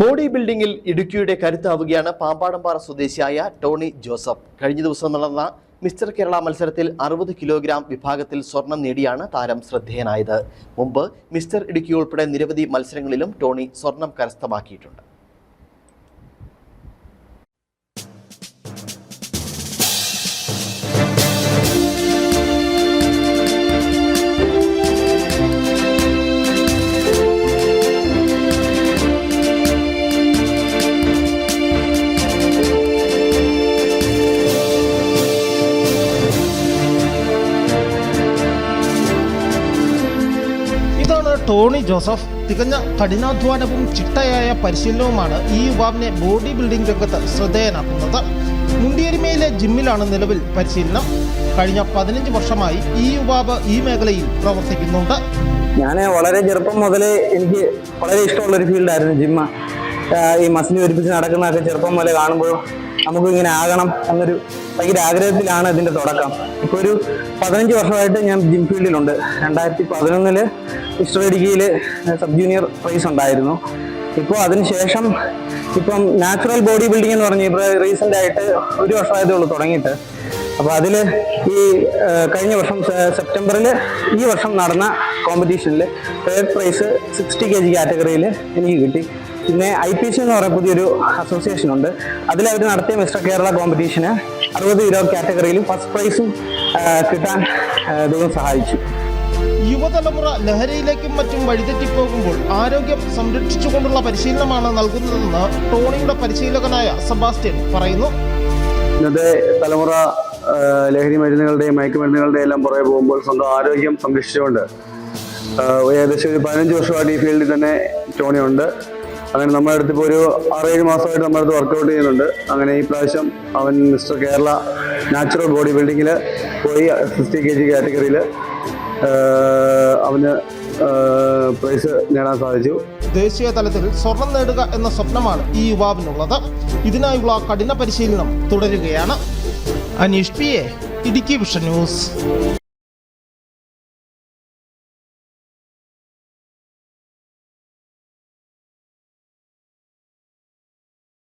Body ബിൽഡിംഗിൽ ഇടുക്കിയുടെ കരുത്താവുകയാണ് പാമ്പാടംപാറ സ്വദേശിയായ Tony Joseph. കഴിഞ്ഞ ദിവസം നടന്ന മിസ്റ്റർ കേരള മത്സരത്തിൽ അറുപത് കിലോഗ്രാം വിഭാഗത്തിൽ സ്വർണം നേടിയാണ് താരം ശ്രദ്ധേയനായത്. മുമ്പ് മിസ്റ്റർ ഇടുക്കി ഉൾപ്പെടെ നിരവധി മത്സരങ്ങളിലും ടോണി സ്വർണം കരസ്ഥമാക്കിയിട്ടുണ്ട്. ടോണി ജോസഫ് തികഞ്ഞ കഠിനാധ്വാനവും ചിട്ടയായ പരിശീലനവുമാണ് ഈ യുവാവിനെ ബോഡി ബിൽഡിംഗ് രംഗത്ത് ശ്രദ്ധേയനാക്കുന്നത്. മുണ്ടിയരിമയിലെ ജിമ്മിലാണ് നിലവിൽ പരിശീലനം. കഴിഞ്ഞ പതിനഞ്ച് വർഷമായി ഈ യുവാവ് ഈ മേഖലയിൽ പ്രവർത്തിക്കുന്നുണ്ട്. ഞാൻ വളരെ ചെറുപ്പം മുതൽ എനിക്ക് വളരെ ഇഷ്ടമുള്ള ഒരു ഫീൽഡായിരുന്നു ജിമ്മ. ഈ മസിൽ ഒരുപ്പിച്ച് നടക്കുന്നതൊക്കെ ചെറുപ്പം മുതലേ കാണുമ്പോൾ നമുക്ക് ഇങ്ങനെ ആകണം എന്നൊരു ഭയങ്കര ആഗ്രഹത്തിലാണ് ഇതിന്റെ തുടക്കം. ഇപ്പോൾ ഒരു പതിനഞ്ച് വർഷമായിട്ട് ഞാൻ ജിം ഫീൽഡിലുണ്ട്. രണ്ടായിരത്തി പതിനൊന്നിൽ മിസ്റ്റർ ഇടുക്കിയിൽ സബ് ജൂനിയർ പ്രൈസ് ഉണ്ടായിരുന്നു. ഇപ്പോൾ അതിനുശേഷം ഇപ്പം നാച്ചുറൽ ബോഡി ബിൽഡിംഗ് എന്ന് പറഞ്ഞ് ഇപ്പോൾ റീസെന്റ് ആയിട്ട് ഒരു വർഷമായതേ ഉള്ളൂ തുടങ്ങിയിട്ട്. അപ്പോൾ അതിൽ ഈ കഴിഞ്ഞ വർഷം സെപ്റ്റംബറിൽ ഈ വർഷം നടന്ന കോമ്പറ്റീഷനിൽ third prize sixty K G കാറ്റഗറിയിൽ എനിക്ക് കിട്ടി. പിന്നെ ഐ പി സി എന്ന് പറയുന്ന പുതിയൊരു അസോസിയേഷൻ ഉണ്ട്. അതിൽ അവർ നടത്തിയ മിസ്റ്റർ കേരള കോമ്പറ്റീഷന് അറുപത് കിലോ കാറ്റഗറിയിൽ ഫസ്റ്റ് പ്രൈസും കിട്ടാൻ ദൈവം സഹായിച്ചു. യുവതലമുറ ലഹരിയിലേക്കും മറ്റും വഴിതെറ്റിപ്പോകുമ്പോൾ ആരോഗ്യം സംരക്ഷിച്ചുകൊണ്ടുള്ള പരിശീലനമാണ് നൽകുന്നതെന്ന് ടോണിയുടെ പരിശീലകനായ സെബാസ്റ്റ്യൻ പറയുന്നു. ഇന്നത്തെ തലമുറ ലഹരി മരുന്നുകളുടെയും മയക്കുമരുന്നുകളുടെയും എല്ലാം പുറകെ പോകുമ്പോൾ സ്വന്തം ആരോഗ്യം സംരക്ഷിച്ചുകൊണ്ട് ഏകദേശം ഒരു പതിനഞ്ച് വർഷമായിട്ട് ഈ ഫീൽഡിൽ തന്നെ ടോണിയുണ്ട്. അങ്ങനെ നമ്മുടെ അടുത്ത് ഇപ്പോൾ ഒരു ആറേഴ് മാസമായിട്ട് നമ്മുടെ അടുത്ത് വർക്കൗട്ട് ചെയ്യുന്നുണ്ട്. അങ്ങനെ ഈ പ്രാവശ്യം അവൻ മിസ്റ്റർ കേരള നാച്ചുറൽ ബോഡി ബിൽഡിങ്ങിൽ പോയി സിക്സ്റ്റി കെ ജി കാറ്റഗറിയിൽ അവന് പ്രൈസ് നേടാൻ സാധിച്ചു. ദേശീയ തലത്തിൽ സ്വർണം നേടുക എന്ന സ്വപ്നമാണ് ഈ യുവാവിനുള്ളത്. ഇതിനായുള്ള കഠിന പരിശീലനം തുടരുകയാണ്. Aneesh P A Idukki Vision News.